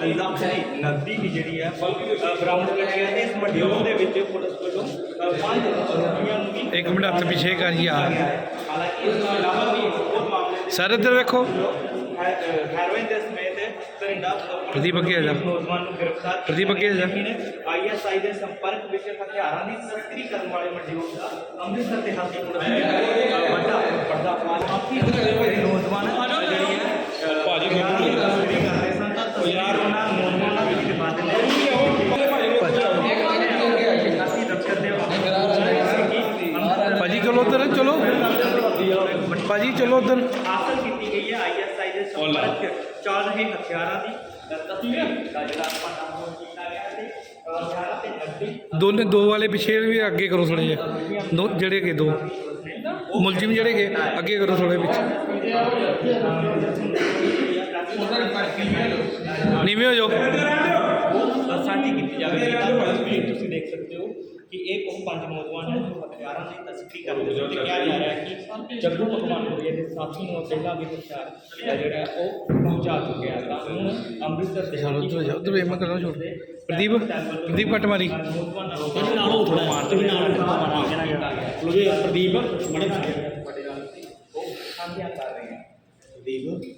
ਲੱਖ ਦੀ ਨਕਦੀ ਦੀ ਜਿਹੜੀ ਹੈ ਅ, ਬਰਾਮਦ ਕੀਤੀ ਹੈ ਤੇ ਇਸ ਮਡਿਊਲ ਦੇ ਵਿੱਚ ਪੁਲਿਸ ਵੱਲੋਂ ਅ, ਪੰਜ ਰੁਪਈਆਂ ਨੂੰ ਵੀ ਇੱਕ ਮਿੰਟ ਹੱਥ ਪਿੱਛੇ ਕਰ ਯਾਰ ਹਾਲਾਂਕਿ ਇਸ ਤੋਂ ਇਲਾਵਾ ਵੀ ਹੋਰ ਮਾਮਲੇ ਸਰ ਇੱਧਰ ਵੇਖੋ। ਹੈ- ਅ, ਹੈਰੋਇਨ ਦੇ ਸਮੇਤ ਤਰਿੰਡਾ ਪ੍ਰਦੀਪ ਅੱਗੇ ਆ ਜਾ। ਨੌਜਵਾਨ ਨੂੰ ਗ੍ਰਿਫਤਾਰ ਕੀਤਾ ਪ੍ਰਦੀਪ ਅੱਗੇ ਆ ਜਾ। ਆਈਐਸਆਈ ਦੇ ਸੰਪਰਕ ਵਿੱਚ ਹਥਿਆਰਾਂ ਦੀ ਤਸਕਰੀ ਕਰਨ ਵਾਲੇ ਮਡਿਊਲ ਦਾ ਅੰਮ੍ਰਿਤਸਰ ਦੇ ਹਾਤੀ ਪੁਲਿਸ ਨੇ ਅ, ਵੱਡਾ ਵੱਡਾ ਫਾਲ ਕਾਫੀ ਨੌਜਵਾਨ ਜਿਹੜੀ ਹੈ ਭਾਜੀ ਤਸਕਰੀ ਕਰਦੇ ਸਨ ਤਾਂ ਯਾਰ ਉਹਨਾਂ ਨੌਜਵਾਨਾਂ ਦੀ ਵੀ ਬਾਤ ਨੇ ਅਸੀਂ ਦਫਤਰ ਦੇ ਭਾਜੀ ਚਲੋ ਉੱਧਰ ਚਲੋ ਭਾਜੀ ਚਲੋ ਉੱਧਰ ਹਾਸਲ ਕੀਤੀ ਗਈ ਹੈ ਆਈਐਸਆਈ ਦੇ ਸੰਪਰਕ 'ਚ ਚੱਲ ਰਹੇ ਹਥਿਆਰਾਂ ਦੀ ਤਸਵੀਰ ਦਾ ਜਿਹੜਾ ਆਪਾਂ ਨਾਮ ਕੀਤਾ ਗਿਆ ਤੇ ਅ, ਹਥਿਆਰਾਂ ਤੇ ਨਕਦੀ ਦੋਨੇ ਦੋ ਵਾਲੇ ਪਿੱਛੇ ਵੀ ਅੱਗੇ ਕਰੋ ਥੋੜੇ ਜਿਹਾ ਦੋ ਜਿਹੜੇ ਕਿ ਦੋ ਮੁਲਜ਼ਮ ਜਿਹੜੇ ਕਿ ਅੱਗੇ ਕਰੋ ਥੋੜੇ ਪਿੱਛੇ ਨੀਵੇਂ ਹੋ ਜਾਓ। ਸਾਂਝੀ ਕੀਤੀ ਤਸਵੀਰ ਤੁਸੀਂ ਦੇਖ ਸਕਦੇ ਹੋ ਕਿ ਇਹ ਉਹ ਪੰਜ ਨੌਜਵਾਨ ਹਨ ਜੋ ਹਥਿਆਰਾਂ ਦੀ ਤਸਕਰੀ ਕਰਦੇ ਸਨ ਤੇ ਕਿਹਾ ਜਾ ਰਿਹਾ ਹੈ ਕਿ ਜੱਗੂ ਭਗਵਾਨਪੁਰੀਆ ਦੇ ਸਾਥੀ ਨੂੰ ਪਹਿਲਾਂ ਵੀ ਹਥਿਆਰ ਜਿਹੜਾ ਹੈ ਉਹ ਪਹੁੰਚਾ ਚੁੱਕਿਆ ਹੈ। ਤਾਂ ਹੁਣ ਅੰਮ੍ਰਿਤਸਰ ਦੇ ਚਲੋ ਉੱਧਰ ਜਾ ਉੱਧਰ ਵੇਖ ਮੈਂ ਕਰਾਂ ਛੋੜ। ਪ੍ਰਦੀਪ ਪ੍ਰਦੀਪ ਕੱਟ ਮਾਰੀ। ਨੌਜਵਾਨਾਂ ਨੂੰ ਤੁਸੀਂ ਨਾਲ ਹੋ ਥੋੜਾ ਮਾਰ ਤੁਸੀਂ ਨਾਲ ਮਾਰਾ ਕਿਉਂਕਿ ਪ੍ਰਦੀਪ ਬੜੇ ਬੜੇ ਨਾਲ ਉਹ ਸਾਂਝੀਆਂ ਕਰ ਰਹੇ ਹਨ ਪ੍ਰਦੀਪ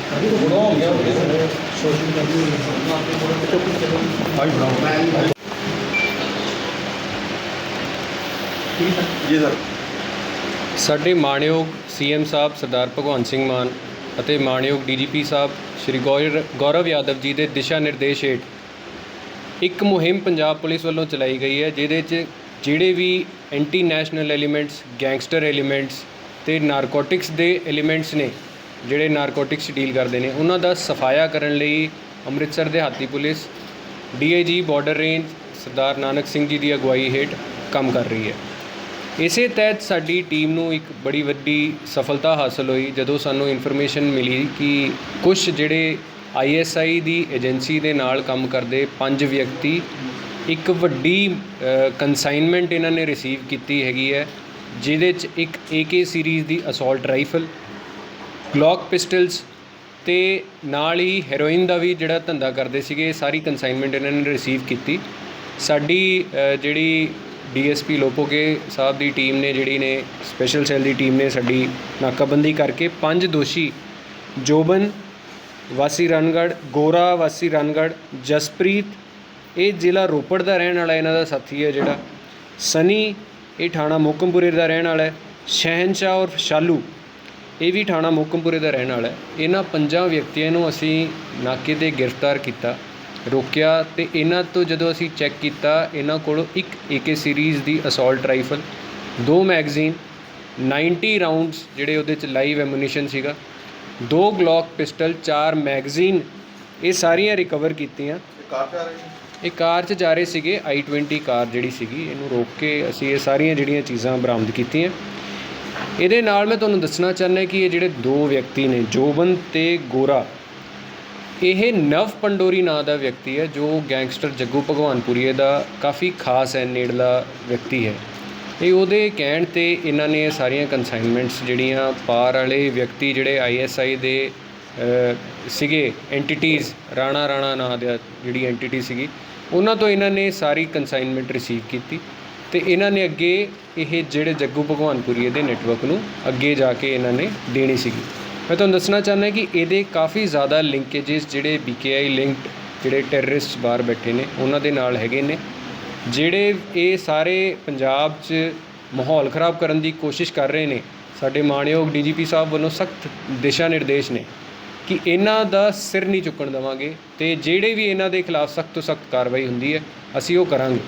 ਜੀ ਸਰ ਸਾਡੇ ਮਾਣਯੋਗ ਸੀਐਮ ਸਾਹਿਬ ਸਰਦਾਰ ਭਗਵੰਤ ਸਿੰਘ ਮਾਨ ਅਤੇ ਮਾਣਯੋਗ ਡੀਜੀਪੀ ਸਾਹਿਬ ਸ਼੍ਰੀ ਗੌਰ ਗੌਰਵ ਯਾਦਵ ਜੀ ਦੇ ਦਿਸ਼ਾ ਨਿਰਦੇਸ਼ ਹੇਠ ਇੱਕ ਮੁਹਿੰਮ ਪੰਜਾਬ ਪੁਲਿਸ ਵੱਲੋਂ ਚਲਾਈ ਗਈ ਹੈ, ਜਿਹਦੇ 'ਚ ਜਿਹੜੇ ਵੀ anti national elements gangster elements ਤੇ ਨਾਰਕੋਟਿਕਸ ਦੇ ਐਲੀਮੈਂਟਸ ਨੇ ਜਿਹੜੇ ਨਾਰਕੋਟਿਕਸ ਡੀਲ ਕਰਦੇ ਨੇ, ਉਹਨਾਂ ਦਾ ਸਫਾਇਆ ਕਰਨ ਲਈ ਅੰਮ੍ਰਿਤਸਰ ਦੇ ਹਾਤੀ ਪੁਲਿਸ ਡੀਆਈਜੀ ਬਾਰਡਰ ਰੇਂਜ ਸਰਦਾਰ ਨਾਨਕ ਸਿੰਘ ਜੀ ਦੀ ਅਗਵਾਈ ਹੇਠ ਕੰਮ ਕਰ ਰਹੀ ਹੈ। ਇਸੇ ਤਹਿਤ ਸਾਡੀ ਟੀਮ ਨੂੰ ਇੱਕ ਬੜੀ ਵੱਡੀ ਸਫਲਤਾ ਹਾਸਲ ਹੋਈ, ਜਦੋਂ ਸਾਨੂੰ ਇਨਫੋਰਮੇਸ਼ਨ ਮਿਲੀ ਕਿ ਕੁਝ ਜਿਹੜੇ ਆਈਐਸਆਈ ਦੀ ਏਜੰਸੀ ਦੇ ਨਾਲ ਕੰਮ ਕਰਦੇ ਪੰਜ ਵਿਅਕਤੀ, ਇੱਕ ਵੱਡੀ ਕਨਸਾਈਨਮੈਂਟ ਇਹਨਾਂ ਨੇ ਰਿਸੀਵ ਕੀਤੀ ਹੈਗੀ ਹੈ, ਜਿਹਦੇ 'ਚ ਇੱਕ AK ਸੀਰੀਜ਼ ਦੀ ਅਸੌਲਟ ਰਾਈਫਲ ਗਲੌਕ ਪਿਸਟਲਸ ਤੇ ਨਾਲ ਹੀ ਹੈਰੋਇਨ ਦਾ ਵੀ ਜਿਹੜਾ ਧੰਦਾ ਕਰਦੇ ਸੀਗੇ ਸਾਰੀ ਕਨਸਾਈਨਮੈਂਟ ਇਹਨਾਂ ਨੇ ਰਿਸੀਵ ਕੀਤੀ। ਸਾਡੀ ਅ, ਜਿਹੜੀ ਡੀਐਸਪੀ ਲੋਪੋਕੇ ਸਾਹਿਬ ਦੀ ਟੀਮ ਨੇ ਜਿਹੜੀ ਨੇ ਸਪੈਸ਼ਲ ਸੈੱਲ ਦੀ ਟੀਮ ਨੇ ਸਾਡੀ ਨਾਕਾਬੰਦੀ ਕਰਕੇ ਪੰਜ ਦੋਸ਼ੀ ਜੋਬਨ ਵਾਸੀ ਰਣਗੜ੍ਹ ਗੋਰਾ ਵਾਸੀ ਰਣਗੜ੍ਹ ਜਸਪ੍ਰੀਤ ਇਹ ਜ਼ਿਲ੍ਹਾ ਰੋਪੜ ਦਾ ਰਹਿਣ ਵਾਲਾ ਇਹਨਾਂ ਦਾ ਸਾਥੀ ਹੈ ਜਿਹੜਾ। ਸਨੀ ਇਹ ਥਾਣਾ ਮੋਕਮਪੁਰੇ ਦਾ ਰਹਿਣ ਵਾਲਾ ਹੈ। ਸ਼ਹਿਨਸ਼ਾਹ ਔਰ ਸ਼ਾਲੂ ਇਹ ਵੀ ਥਾਣਾ ਮੋਕਮਪੁਰੇ ਦਾ ਰਹਿਣ ਵਾਲਾ ਹੈ। ਇਹਨਾਂ ਪੰਜਾਂ ਵਿਅਕਤੀਆਂ ਨੂੰ ਅਸੀਂ ਨਾਕੇ ਤੇ ਗ੍ਰਿਫਤਾਰ ਕੀਤਾ ਰੋਕਿਆ ਤੇ ਇਹਨਾਂ ਤੋਂ ਜਦੋਂ ਅਸੀਂ ਚੈੱਕ ਕੀਤਾ ਇਹਨਾਂ ਕੋਲੋਂ ਇੱਕ AK ਸੀਰੀਜ਼ ਦੀ ਅਸੌਲਟ ਰਾਈਫਲ ਦੋ ਮੈਗਜ਼ੀਨ 90 ਰਾਉਂਡਸ ਜਿਹੜੇ ਉਹਦੇ ਚ ਲਾਈਵ ਐਮੂਨੀਸ਼ਨ ਸੀਗਾ ਦੋ ਗਲੌਕ ਪਿਸਟਲ ਚਾਰ ਮੈਗਜ਼ੀਨ ਇਹ ਸਾਰੀਆਂ ਰਿਕਵਰ ਕੀਤੀਆਂ। ਇਹ ਕਾਰ 'ਚ ਜਾ ਰਹੇ ਸੀਗੇ i20 ਕਾਰ ਜਿਹੜੀ ਸੀਗੀ ਇਹਨੂੰ ਰੋਕ ਕੇ ਅਸੀਂ ਇਹ ਸਾਰੀਆਂ ਜਿਹੜੀਆਂ ਚੀਜ਼ਾਂ ਬਰਾਮਦ ਕੀਤੀਆਂ। ਇਹਦੇ ਨਾਲ ਮੈਂ ਤੁਹਾਨੂੰ ਦੱਸਣਾ ਚਾਹੁੰਦਾ ਕਿ ਇਹ ਜਿਹੜੇ ਦੋ ਵਿਅਕਤੀ ਨੇ, ਜੋਬਨ ਤੇ ਗੋਰਾ, ਇਹ ਨਵ ਪੰਡੋਰੀ ਨਾਂ ਦਾ ਵਿਅਕਤੀ ਹੈ, ਜੋ ਗੈਂਗਸਟਰ ਜੱਗੂ ਭਗਵਾਨਪੁਰੀਏ ਦਾ ਕਾਫੀ ਖਾਸ ਹੈ, ਨੇੜਲਾ ਵਿਅਕਤੀ ਹੈ। ਇਹ ਉਹਦੇ ਕਹਿਣ ਤੇ ਇਹਨਾਂ ਨੇ ਇਹ ਸਾਰੀਆਂ ਕਨਸਾਈਨਮੈਂਟਸ ਜਿਹੜੀਆਂ ਪਾਰ ਵਾਲੇ ਵਿਅਕਤੀ ਜਿਹੜੇ ਆਈਐਸਆਈ ਦੇ ਸੀਗੇ ਐਂਟੀਟੀਜ਼ ਰਾਣਾ ਰਾਣਾ ਨਾਂ ਦਾ ਜਿਹੜੀ ਐਂਟੀਟੀ ਸੀਗੀ, ਉਹਨਾਂ ਤੋਂ ਇਹਨਾਂ ਨੇ ਸਾਰੀ ਕਨਸਾਈਨਮੈਂਟ ਰਿਸੀਵ ਕੀਤੀ। ਅਤੇ ਇਹਨਾਂ ਨੇ ਅੱਗੇ ਇਹ ਜਿਹੜੇ ਜੱਗੂ ਭਗਵਾਨਪੁਰੀ ਦੇ ਨੈਟਵਰਕ ਨੂੰ ਅੱਗੇ ਜਾ ਕੇ ਇਹਨਾਂ ਨੇ ਦੇਣੀ ਸੀਗੀ। ਮੈਂ ਤੁਹਾਨੂੰ ਦੱਸਣਾ ਚਾਹੁੰਦਾ ਕਿ ਇਹਦੇ ਕਾਫੀ ਜ਼ਿਆਦਾ ਲਿੰਕੇजेस ਜਿਹੜੇ ਬੀਕੇਆਈ ਲਿੰਕਡ ਜਿਹੜੇ ਟੈਰਰਿਸਟ ਬਾਹਰ ਬੈਠੇ ਨੇ, ਉਹਨਾਂ ਦੇ ਨਾਲ ਹੈਗੇ ਨੇ। ਜਿਹੜੇ ਇਹ ਸਾਰੇ ਪੰਜਾਬ 'ਚ ਮਾਹੌਲ ਖਰਾਬ ਕਰਨ ਦੀ ਕੋਸ਼ਿਸ਼ ਕਰ ਰਹੇ ਨੇ, ਸਾਡੇ ਮਾਣਯੋਗ ਡੀਜੀਪੀ ਸਾਹਿਬ ਵੱਲੋਂ ਸਖਤ ਦਿਸ਼ਾ ਨਿਰਦੇਸ਼ ਨੇ ਕਿ ਇਹਨਾਂ ਦਾ ਸਿਰ ਨਹੀਂ ਚੁੱਕਣ ਦੇਵਾਂਗੇ ਤੇ ਜਿਹੜੇ ਵੀ ਇਹਨਾਂ ਦੇ ਖਿਲਾਫ ਸਖਤ ਤੋਂ ਸਖਤ ਕਾਰਵਾਈ ਹੁੰਦੀ ਹੈ, ਅਸੀਂ ਉਹ ਕਰਾਂਗੇ।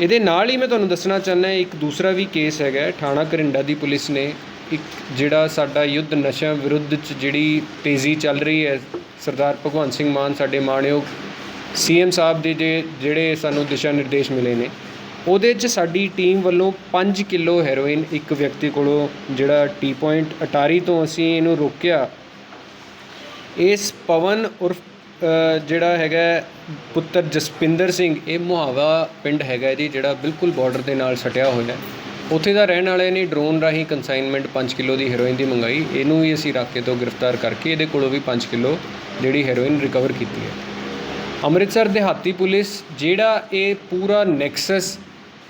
ਇਹਦੇ ਨਾਲ ਹੀ ਮੈਂ ਤੁਹਾਨੂੰ ਦੱਸਣਾ ਚਾਹੁੰਦਾ ਇੱਕ ਦੂਸਰਾ ਵੀ ਕੇਸ ਹੈਗਾ ਥਾਣਾ ਕਰਿੰਡਾ ਦੀ ਪੁਲਿਸ ਨੇ। ਇੱਕ ਜਿਹੜਾ ਸਾਡਾ ਯੁੱਧ ਨਸ਼ਾ ਵਿਰੁੱਧ ਚ ਜਿਹੜੀ ਤੇਜ਼ੀ ਚੱਲ ਰਹੀ ਹੈ, ਸਰਦਾਰ ਭਗਵੰਤ ਸਿੰਘ ਮਾਨ ਸਾਡੇ ਮਾਣਯੋਗ ਸੀਐਮ ਸਾਹਿਬ ਦੇ ਜੇ ਜਿਹੜੇ ਸਾਨੂੰ ਦਿਸ਼ਾ ਨਿਰਦੇਸ਼ ਮਿਲੇ ਨੇ, ਉਹਦੇ 'ਚ ਸਾਡੀ ਟੀਮ ਵੱਲੋਂ 5 ਕਿਲੋ ਹੈਰੋਇਨ ਇੱਕ ਵਿਅਕਤੀ ਕੋਲੋਂ ਜਿਹੜਾ ਟੀ ਪੁਆਇੰਟ ਅਟਾਰੀ ਤੋਂ ਅਸੀਂ ਇਹਨੂੰ ਰੋਕਿਆ। ਇਸ ਪਵਨ ਉਰਫ ਜਿਹੜਾ ਹੈਗਾ ਪੁੱਤਰ ਜਸਪਿੰਦਰ ਸਿੰਘ, ਇਹ ਮੁਹਾਵਾ ਪਿੰਡ ਹੈਗਾ ਜੀ, ਜਿਹੜਾ ਬਿਲਕੁਲ ਬਾਰਡਰ ਦੇ ਨਾਲ ਸਟਿਆ ਹੋਇਆ ਉੱਥੇ ਦਾ ਰਹਿਣ ਵਾਲੇ ਨੇ ਡਰੋਨ ਰਾਹੀਂ ਕੰਸਾਈਨਮੈਂਟ 5 ਕਿਲੋ ਦੀ ਹੈਰੋਇਨ ਦੀ ਮੰਗਾਈ। ਇਹਨੂੰ ਵੀ ਅਸੀਂ ਰਾਕੇ ਤੋਂ ਗ੍ਰਿਫਤਾਰ ਕਰਕੇ ਇਹਦੇ ਕੋਲੋਂ ਵੀ 5 ਕਿਲੋ ਜਿਹੜੀ ਹੈਰੋਇਨ ਰਿਕਵਰ ਕੀਤੀ ਹੈ। ਅੰਮ੍ਰਿਤਸਰ ਦਿਹਾਤੀ ਪੁਲਿਸ, ਜਿਹੜਾ ਇਹ ਪੂਰਾ ਨੈਕਸਸ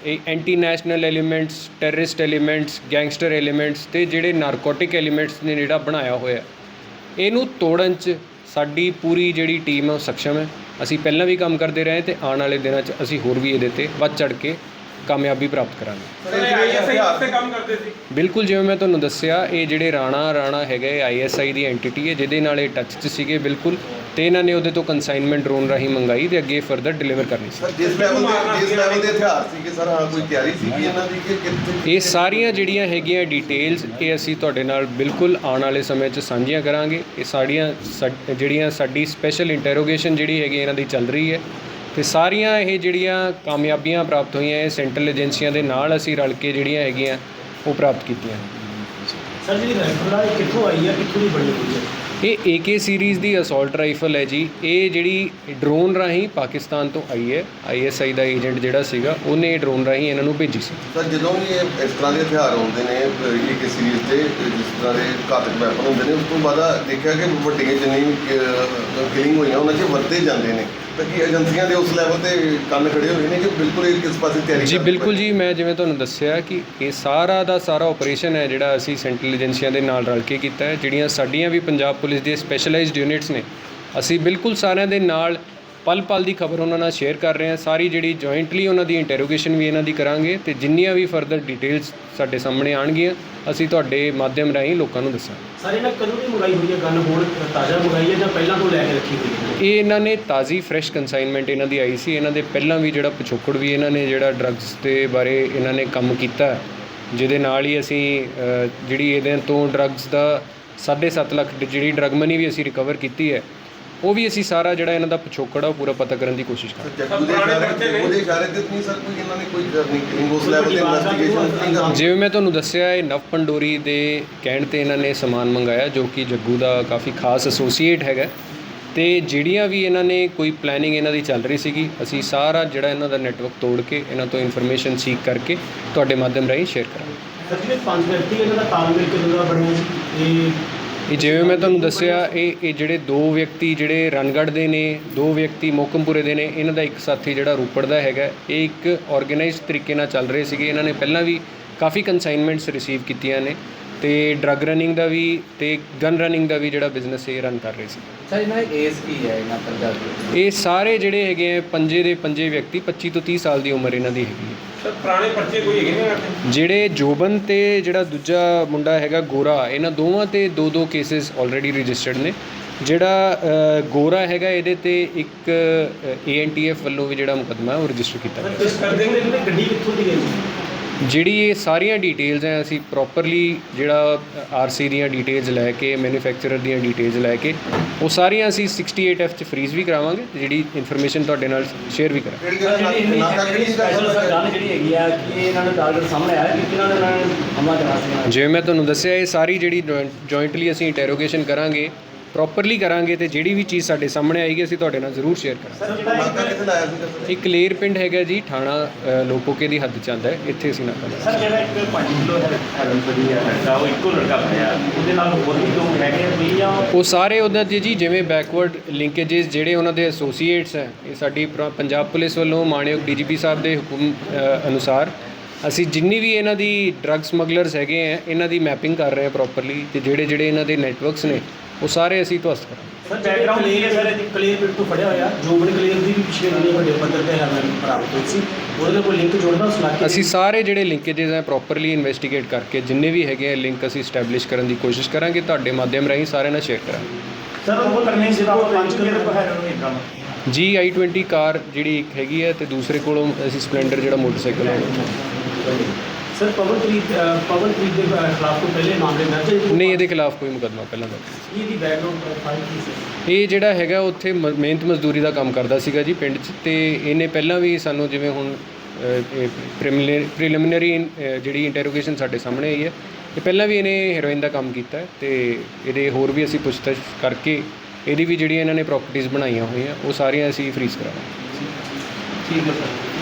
ਇਹ anti national elements terrorist elements gangster elements ਤੇ ਜਿਹੜੇ ਨਾਰਕੋਟਿਕ ਐਲੀਮੈਂਟਸ ਨੇ ਜਿਹੜਾ ਬਣਾਇਆ ਹੋਇਆ, ਇਹਨੂੰ ਤੋੜਨ 'ਚ ਸਾਡੀ ਪੂਰੀ ਜਿਹੜੀ ਟੀਮ ਹੈ ਉਹ ਸક્ષਮ ਹੈ। ਅਸੀਂ ਪਹਿਲਾਂ ਵੀ ਕੰਮ ਕਰਦੇ ਰਹੇ ਤੇ ਆਉਣ ਵਾਲੇ ਦਿਨਾਂ 'ਚ ਅਸੀਂ ਹੋਰ ਵੀ ਇਹਦੇ ਤੇ ਵੱਧ ਚੜ ਕੇ ਕਾਮਯਾਬੀ ਪ੍ਰਾਪਤ ਕਰਾਂਗੇ। ਬਿਲਕੁਲ ਜਿਵੇਂ ਮੈਂ ਤੁਹਾਨੂੰ ਦੱਸਿਆ ਇਹ ਜਿਹੜੇ ਰਾਣਾ ਰਾਣਾ ਹੈਗਾ ਆਈਐਸਆਈ ਦੀ ਐਂਟੀਟੀ ਹੈ ਜਿਹਦੇ ਨਾਲ ਇਹ ਟੱਚ 'ਚ ਸੀਗੇ ਬਿਲਕੁਲ। ਤੇ ਇਹਨਾਂ ਨੇ ਉਹਦੇ ਤੋਂ ਕਨਸਾਈਨਮੈਂਟ ਡਰੋਨ ਰਾਹੀਂ ਮੰਗਾਈ ਤੇ ਅੱਗੇ ਫਰਦਰ ਡਿਲੀਵਰ ਕਰਨੀ ਸੀ। ਸਰ ਜਿਸ ਲੈਵਲ ਦੇ ਜਿਸ ਲੈਵਲ ਦੇ ਹਥਿਆਰ ਸੀਗੇ ਸਰ ਹਾਂ ਕੋਈ ਤਿਆਰੀ ਸੀਗੀ ਇਹਨਾਂ ਦੀ ਕਿ ਕਿੱਥੇ ਇਹ ਸਾਰੀਆਂ ਜਿਹੜੀਆਂ ਹੈਗੀਆਂ ਡਿਟੇਲਸ ਇਹ ਅਸੀਂ ਤੁਹਾਡੇ ਨਾਲ ਬਿਲਕੁਲ ਆਉਣ ਵਾਲੇ ਸਮੇਂ 'ਚ ਸਾਂਝੀਆਂ ਕਰਾਂਗੇ। ਇਹ ਸਾਡੀਆਂ ਸਾ- ਜਿਹੜੀਆਂ ਸਾਡੀ ਸਪੈਸ਼ਲ ਇੰਟਰੋਗੇਸ਼ਨ ਜਿਹੜੀ ਹੈਗੀ ਇਹਨਾਂ ਦੀ ਚੱਲ ਰਹੀ ਹੈ। ਤੇ ਸਾਰੀਆਂ ਇਹ ਜਿਹੜੀਆਂ ਕਾਮਯਾਬੀਆਂ ਪ੍ਰਾਪਤ ਹੋਈਆਂ ਇਹ ਸੈਂਟਰਲ ਏਜੰਸੀਆਂ ਦੇ ਨਾਲ ਅਸੀਂ ਰਲ ਕੇ ਜਿਹੜੀਆਂ ਹੈਗੀਆਂ ਉਹ ਪ੍ਰਾਪਤ ਕੀਤੀਆਂ। ਸਰ ਜਿਹੜੀ ਰਾਈਫਲ ਆ ਇਹ ਕਿੱਥੋਂ ਆਈ ਹੈ ਕਿੱਥੋਂ ਦੀ ਬਣੀ ਹੋਈ ਹੈ ਇਹ AK ਸੀਰੀਜ਼ ਦੀ ਅਸੌਲਟ ਰਾਈਫਲ ਹੈ ਜੀ। ਇਹ ਜਿਹੜੀ ਡਰੋਨ ਰਾਹੀਂ ਪਾਕਿਸਤਾਨ ਤੋਂ ਆਈ ਹੈ। ISI ਦਾ ਏਜੰਟ ਜਿਹੜਾ ਸੀਗਾ, ਉਹਨੇ ਇਹ ਡਰੋਨ ਰਾਹੀਂ ਇਹਨਾਂ ਨੂੰ ਭੇਜੀ ਸੀ। ਸਰ, ਜਦੋਂ ਵੀ ਇਹ ਇਸ ਤਰ੍ਹਾਂ ਦੇ ਹਥਿਆਰ ਆਉਂਦੇ ਨੇ, ਇਹ ਕਿ ਸੀਰੀਜ਼ ਤੇ ਜਿਸ ਤਰ੍ਹਾਂ ਦੇ ਘਾਤਕ ਵੈਪਨ ਹੁੰਦੇ ਨੇ, ਉਸ ਤੋਂ ਬਾਅਦ ਦੇਖਿਆ ਕਿ ਵੱਡੀਆਂ ਜਿੰਨੀ ਕਿਲਿੰਗ ਹੋਈਆਂ, ਉਹਨਾਂ 'ਚ ਵਰਤੇ ਜਾਂਦੇ ਨੇ। ਤਾਂ ਕਿ ਏਜੰਸੀਆਂ ਦੇ ਉਸ ਲੈਵਲ ਤੇ ਕੰਨ ਖੜੇ ਹੋਏ ਨੇ ਕਿ ਬਿਲਕੁਲ ਇਹ ਕਿਸ ਪਾਸੇ ਤਿਆਰੀ ਜੀ ਬਿਲਕੁਲ ਜੀ ਮੈਂ ਜਿਵੇਂ ਤੁਹਾਨੂੰ ਦੱਸਿਆ ਕਿ ਇਹ ਸਾਰਾ ਦਾ ਸਾਰਾ ਆਪਰੇਸ਼ਨ ਹੈ ਜਿਹੜਾ ਅਸੀਂ ਸੈਂਟਰਲ ਏਜੰਸੀਆਂ ਦੇ ਨਾਲ ਰਲ ਕੇ ਕੀਤਾ ਹੈ ਜਿਹੜੀਆਂ ਸਾਡੀਆਂ ਵੀ ਪੰਜਾਬ ਪੁਲਿਸ ਦੀਆਂ ਸਪੈਸ਼ਲਾਈਜ਼ਡ ਯੂਨਿਟਸ ਨੇ ਅਸੀਂ ਬਿਲਕੁਲ ਸਾਰਿਆਂ ਦੇ ਨਾਲ ਪਲ ਪਲ ਦੀ ਖਬਰ ਉਹਨਾਂ ਨਾਲ ਸ਼ੇਅਰ ਕਰ ਰਹੇ ਹਾਂ। ਸਾਰੀ ਜਿਹੜੀ ਜੁਆਇੰਟਲੀ ਉਹਨਾਂ ਦੀ ਇੰਟਰੋਗੇਸ਼ਨ ਵੀ ਇਹਨਾਂ ਦੀ ਕਰਾਂਗੇ ਤੇ ਜਿੰਨੀਆਂ ਵੀ ਫਰਦਰ ਡਿਟੇਲਸ ਸਾਡੇ ਸਾਹਮਣੇ ਆਣਗੀਆਂ ਅਸੀਂ ਤੁਹਾਡੇ ਮਾਧਿਅਮ ਰਾਹੀਂ ਲੋਕਾਂ ਨੂੰ ਦੱਸਾਂਗੇ। ਸਰ ਇਹਨਾਂ ਕਦੋਂ ਦੀ ਮੰਗਾਈ ਹੋਈ ਹੈ? ਗਨ ਹੁਣ ਤਾਜ਼ਾ ਮੰਗਾਈ ਹੈ ਜਾਂ ਪਹਿਲਾਂ ਤੋਂ ਲੈ ਕੇ ਰੱਖੀ ਹੋਈ ਹੈ? ਇਹ ਇਹਨਾਂ ਨੇ ਤਾਜ਼ੀ ਫਰੈਸ਼ ਕਨਸਾਈਨਮੈਂਟ ਇਹਨਾਂ ਦੀ ਆਈ ਸੀ। ਇਹਨਾਂ ਦੇ ਪਹਿਲਾਂ ਵੀ ਜਿਹੜਾ ਪਿਛੋਕੜ ਵੀ ਇਹਨਾਂ ਨੇ ਜਿਹੜਾ ਡਰੱਗਸ ਦੇ ਬਾਰੇ ਇਹਨਾਂ ਨੇ ਕੰਮ ਕੀਤਾ ਜਿਹਦੇ ਨਾਲ ਹੀ ਅਸੀਂ ਜਿਹੜੀ ਇਹਦੇ ਤੋਂ ਡਰੱਗਸ ਦਾ 7.5 ਲੱਖ ਜਿਹੜੀ ਡਰੱਗ ਮਨੀ ਵੀ ਅਸੀਂ ਰਿਕਵਰ ਕੀਤੀ ਹੈ ਉਹ ਵੀ ਅਸੀਂ ਸਾਰਾ ਜਿਹੜਾ ਇਹਨਾਂ ਦਾ ਪਿਛੋਕੜ ਆ ਉਹ ਪੂਰਾ ਪਤਾ ਕਰਨ ਦੀ ਕੋਸ਼ਿਸ਼ ਕਰ ਰਹੇ ਜੱਗੂ ਦੇ ਇਸ਼ਾਰੇ ਉਹਦੇ ਇਸ਼ਾਰੇ ਤੇ ਨਹੀਂ ਸਰ ਕੋਈ ਇਹਨਾਂ ਨੇ ਕੋਈ ਕਿਲਿੰਗ ਉਸ ਲੈਵਲ ਤੇ ਇਨਵੈਸਟੀਗੇਸ਼ਨ ਨਹੀਂ ਜਿਵੇਂ ਮੈਂ ਤੁਹਾਨੂੰ ਦੱਸਿਆ ਇਹ ਨਵ ਪੰਡੋਰੀ ਦੇ ਕਹਿਣ ਤੇ ਇਹਨਾਂ ਨੇ ਸਮਾਨ ਮੰਗਾਇਆ ਜੋ ਕਿ ਜੱਗੂ ਦਾ ਕਾਫੀ ਖਾਸ ਐਸੋਸੀਏਟ ਹੈਗਾ। ਤੇ ਜਿਹੜੀਆਂ ਵੀ ਇਹਨਾਂ ਨੇ ਕੋਈ ਪਲੈਨਿੰਗ ਇਹਨਾਂ ਦੀ ਚੱਲ ਰਹੀ ਸੀਗੀ ਅਸੀਂ ਸਾਰਾ ਜਿਹੜਾ ਇਹਨਾਂ ਦਾ ਨੈਟਵਰਕ ਤੋੜ ਕੇ ਇਹਨਾਂ ਤੋਂ ਇਨਫੋਰਮੇਸ਼ਨ ਸੀਕ ਕਰਕੇ ਤੁਹਾਡੇ ਮਾਧਿਅਮ ਰਾਹੀਂ ਸ਼ੇਅਰ ਕਰਾਂਗੇ। ਸਰ ਜਿਹੜੇ ਪੰਜ ਵਿਅਕਤੀ ਇਹਨਾਂ ਦਾ ਤਾਲਮੇਲ ਕਿਦੋਂ ਦਾ ਬਣਿਆ ਸੀ ਇਹ ਇਹ ਜਿਵੇਂ ਮੈਂ ਤੁਹਾਨੂੰ ਦੱਸਿਆ, ਇਹ ਇਹ ਜਿਹੜੇ ਦੋ ਵਿਅਕਤੀ ਜਿਹੜੇ ਰਣਗੜ੍ਹ ਦੇ ਨੇ, ਦੋ ਵਿਅਕਤੀ ਮੋਕਮਪੁਰੇ ਦੇ ਨੇ, ਇਹਨਾਂ ਦਾ ਇੱਕ ਸਾਥੀ ਜਿਹੜਾ ਰੋਪੜ ਦਾ ਹੈਗਾ। ਇਹ ਇੱਕ ਆਰਗੇਨਾਈਜ਼ਡ ਤਰੀਕੇ ਨਾਲ ਚੱਲ ਰਹੇ ਸੀਗੇ। ਇਹਨਾਂ ਨੇ ਪਹਿਲਾਂ ਵੀ ਕਾਫੀ ਕਨਸਾਈਨਮੈਂਟਸ ਰਿਸੀਵ ਕੀਤੀਆਂ ਨੇ। ਤੇ ਡਰੱਗ ਰਨਿੰਗ ਦਾ ਵੀ ਤੇ ਗਨ ਰਨਿੰਗ ਦਾ ਵੀ ਜਿਹੜਾ ਬਿਜ਼ਨਸ ਇਹ ਰਨ ਕਰ ਰਹੇ ਸੀ। ਸਰ ਇਹਨਾਂ ਦੀ ਏਜ ਕੀ ਹੈ ਇਹਨਾਂ ਪੰਜਾਬੀ ਇਹ ਸਾਰੇ ਜਿਹੜੇ ਹੈਗੇ ਆ ਪੰਜੇ ਦੇ ਪੰਜੇ ਵਿਅਕਤੀ 25 ਤੋਂ 30 ਸਾਲ ਦੀ ਉਮਰ ਇਹਨਾਂ ਦੀ ਹੈਗੀ ਹੈ। ਸਰ ਪੁਰਾਣੇ ਪਰਚੇ ਕੋਈ ਹੈਗੇ ਨੇ ਜਿਹੜੇ ਜੋਬਨ ਤੇ ਜਿਹੜਾ ਦੂਜਾ ਮੁੰਡਾ ਹੈਗਾ ਗੋਰਾ ਇਹਨਾਂ ਦੋਵਾਂ ਤੇ ਦੋ ਦੋ ਕੇਸਿਸ ਆਲਰੇਡੀ ਰਜਿਸਟਰਡ ਨੇ। ਜਿਹੜਾ ਗੋਰਾ ਹੈਗਾ ਇਹਦੇ ਤੇ ਇੱਕ ਏਐਨਟੀਐਫ ਵੱਲੋਂ ਵੀ ਜਿਹੜਾ ਮੁਕੱਦਮਾ ਹੈ ਉਹ ਰਜਿਸਟਰ ਕੀਤਾ ਸਰ ਗਿਆ ਕਿਸ ਕਰਦੇ ਨੇ ਗੱਡੀ ਕਿੱਥੋਂ ਦੀ ਹੈ ਜਿਹੜੀ ਇਹ ਸਾਰੀਆਂ ਡਿਟੇਲਸ ਹੈ ਅਸੀਂ ਪ੍ਰੋਪਰਲੀ ਜਿਹੜਾ ਆਰਸੀ ਦੀਆਂ ਡਿਟੇਲਸ ਲੈ ਕੇ ਮੈਨੂਫੈਕਚਰਰ ਦੀਆਂ ਡਿਟੇਲਸ ਲੈ ਕੇ ਉਹ ਸਾਰੀਆਂ ਅਸੀਂ 68F ਚ ਫਰੀਜ਼ ਵੀ ਕਰਾਵਾਂਗੇ ਜਿਹੜੀ ਇਨਫੋਰਮੇਸ਼ਨ ਤੁਹਾਡੇ ਨਾਲ ਸ਼ੇਅਰ ਵੀ ਕਰਾਂਗੇ। ਕਿਹੜੀ ਸਰ ਜਿਹੜੀ ਗੱਲ ਇੰਨੀ ਨਾਕਾ ਜਿਹੜੀ ਕਿਹੜੀ ਸਪੈਸ਼ਲ ਗੱਲ ਗਨ ਜਿਹੜੀ ਹੈਗੀ ਆ ਕਿ ਇਹ ਇਹਨਾਂ ਦੇ ਟਾਰਗੇਟ ਸਾਹਮਣੇ ਆਇਆ ਕਿ ਕਿਹਨਾਂ ਨੇ ਇਹਨਾਂ ਨੇ ਹਮਲਾ ਕਰਨਾ ਸੀ ਜਿਵੇਂ ਮੈਂ ਤੁਹਾਨੂੰ ਦੱਸਿਆ ਇਹ ਸਾਰੀ ਜਿਹੜੀ ਜੁਆਇੰਟਲੀ ਅਸੀਂ ਇੰਟਰੋਗੇਸ਼ਨ ਕਰਾਂਗੇ ਪ੍ਰੋਪਰਲੀ ਕਰਾਂਗੇ ਤੇ ਜਿਹੜੀ ਵੀ ਚੀਜ਼ ਸਾਡੇ ਸਾਹਮਣੇ ਆਏਗੀ ਅਸੀਂ ਤੁਹਾਡੇ ਨਾਲ ਜ਼ਰੂਰ ਸ਼ੇਅਰ ਕਰਾਂਗੇ ਨਾਕਾ ਕਿੱਥੇ ਲਾਇਆ ਸੀਗਾ ਸਰ ਇੱਕ ਕਲੇਰ ਪਿੰਡ ਹੈਗਾ ਜੀ ਥਾਣਾ ਅ, ਲੋਪੋਕੇ ਦੀ ਹੱਦ ਚ ਆਉਂਦਾ ਹੈ ਇੱਥੇ ਅਸੀਂ ਨਾਕਾ ਲਾਇਆ। ਸਰ ਜਿਹੜਾ ਇੱਕ 5 ਕਿਲੋ ਹੈਰਨ ਫੜੀ ਹੈ ਲੜਕਾ ਉਹ ਇੱਕੋ ਲੜਕਾ ਫੜਿਆ ਉਹਦੇ ਨਾਲ ਹੋਰ ਵੀ ਲੋਕ ਹੈਗੇ ਆ ਕੋਈ ਜਾਂ ਉਹ ਸਾਰੇ ਉਹਨਾਂ ਦੇ ਜੀ ਜਿਵੇਂ ਬੈਕਵਰਡ ਲਿੰਕੇजेस ਜਿਹੜੇ ਉਹਨਾਂ ਦੇ ਐਸੋਸੀਏਟਸ ਹੈ ਇਹ ਸਾਡੀ ਪ੍ਰ- ਪੰਜਾਬ ਪੁਲਿਸ ਵੱਲੋਂ ਮਾਣਯੋਗ ਡੀਜੀਪੀ ਸਾਹਿਬ ਦੇ ਹੁਕਮ ਅ, ਅਨੁਸਾਰ ਅਸੀਂ ਜਿੰਨੀ ਵੀ ਇਹਨਾਂ ਦੀ ਡਰੱਗ ਸਮਗਲਰਸ ਹੈਗੇ ਆ ਇਹਨਾਂ ਦੀ ਮੈਪਿੰਗ ਕਰ ਰਹੇ ਹਾਂ ਪ੍ਰੋਪਰਲੀ ਤੇ ਜਿਹੜੇ ਜਿਹੜੇ ਇਹਨਾਂ ਦੇ ਨੈਟਵਰਕਸ ਨੇ ਉਹ ਸਾਰੇ ਅਸੀਂ ਧਵਸਤ ਕਰਾਂਗੇ। ਸਰ ਬੈਕਗ੍ਰਾਉਂਡ ਇਹ ਹੈ ਸਰ ਕਲੀਅਰ ਤੋਂ ਫੜਿਆ ਹੋਇਆ। ਜੋਬਨ ਕਲੀਅਰ ਦੀ ਵੀ ਪਿਛਲੇ ਦਿਨੀ ਵੱਡੇ ਪੱਧਰ ਤੇ ਹੈਰਨ ਬਰਾਮਦ ਹੋਈ ਸੀ। ਉਹਦੇ ਕੋਈ ਲਿੰਕ ਜੋੜਦਾ ਉਸ ਇਲਾਕੇ ਅਸੀਂ ਸਾਰੇ ਜਿਹੜੇ ਲਿੰਕੇजेस ਹੈ ਪ੍ਰੋਪਰਲੀ ਇਨਵੈਸਟੀਗੇਟ ਕਰਕੇ ਜਿੰਨੇ ਵੀ ਹੈਗੇ ਆ ਲਿੰਕ ਅਸੀਂ ਸਟੈਬਲਿਸ਼ ਕਰਨ ਦੀ ਕੋਸ਼ਿਸ਼ ਕਰਾਂਗੇ। ਤੁਹਾਡੇ ਮਾਧਿਅਮ ਰਾਹੀਂ ਸਾਰਿਆਂ ਨਾਲ ਸ਼ੇਅਰ ਕਰਾਂਗੇ। ਸਰ ਉਹ ਕਰਨੇ ਸੀ ਤਾਂ 5 ਕਿਲੋ ਨੂੰ ਇਦਾਂ ਜੀ i20 ਕਾਰ ਜਿਹੜੀ ਇੱਕ ਹੈਗੀ ਹੈ ਤੇ ਦੂਸਰੇ ਕੋਲੋਂ ਅਸੀਂ ਸਪਲੈਂਡਰ ਜਿਹੜਾ ਮੋਟਰਸਾਈਕਲ ਹੈ। ਸਰ ਪਵਨਪ੍ਰੀਤ ਅ, ਪਵਨਪ੍ਰੀਤ ਦੇ ਅ, ਖਿਲਾਫ ਕੋਈ ਪਹਿਲੇ ਮਾਮਲੇ ਦਰਜ ਹੈ ਨਹੀਂ ਇਹਦੇ ਖਿਲਾਫ ਕੋਈ ਮੁਕੱਦਮਾ ਪਹਿਲਾਂ ਦਾ ਨਹੀਂ। ਇਹਦੀ ਬੈਕਗ੍ਰਾਉਂਡ ਪ੍ਰੋਫਾਈਲ ਕੀ ਸੀ? ਇਹ ਜਿਹੜਾ ਹੈਗਾ ਉੱਥੇ ਮ- ਮਿਹਨਤ ਮਜ਼ਦੂਰੀ ਦਾ ਕੰਮ ਕਰਦਾ ਸੀਗਾ ਜੀ ਪਿੰਡ 'ਚ ਤੇ ਇਹਨੇ ਪਹਿਲਾਂ ਵੀ ਸਾਨੂੰ ਜਿਵੇਂ ਹੁਣ ਪ੍ਰੀਲਿਮਿਨਰੀ ਜਿਹੜੀ ਇੰਟਰੋਗੇਸ਼ਨ ਸਾਡੇ ਸਾਹਮਣੇ ਆਈ ਹੈ ਤੇ ਪਹਿਲਾਂ ਵੀ ਇਹਨੇ ਹੈਰੋਇਨ ਦਾ ਕੰਮ ਕੀਤਾ ਹੈ ਤੇ ਇਹਦੇ ਹੋਰ ਵੀ ਅਸੀਂ ਪੁੱਛਤਾਛ ਕਰਕੇ ਇਹਦੀ ਵੀ ਜਿਹੜੀਆਂ ਇਹਨਾਂ ਨੇ ਪ੍ਰਾਪਰਟੀਆਂ ਬਣਾਈਆਂ ਹੋਈਆਂ ਉਹ ਸਾਰੀਆਂ ਅਸੀਂ ਫ੍ਰੀਜ਼ ਕਰਾਵਾਂਗੇ। ਠੀਕ ਹੈ ਸਰ